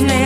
name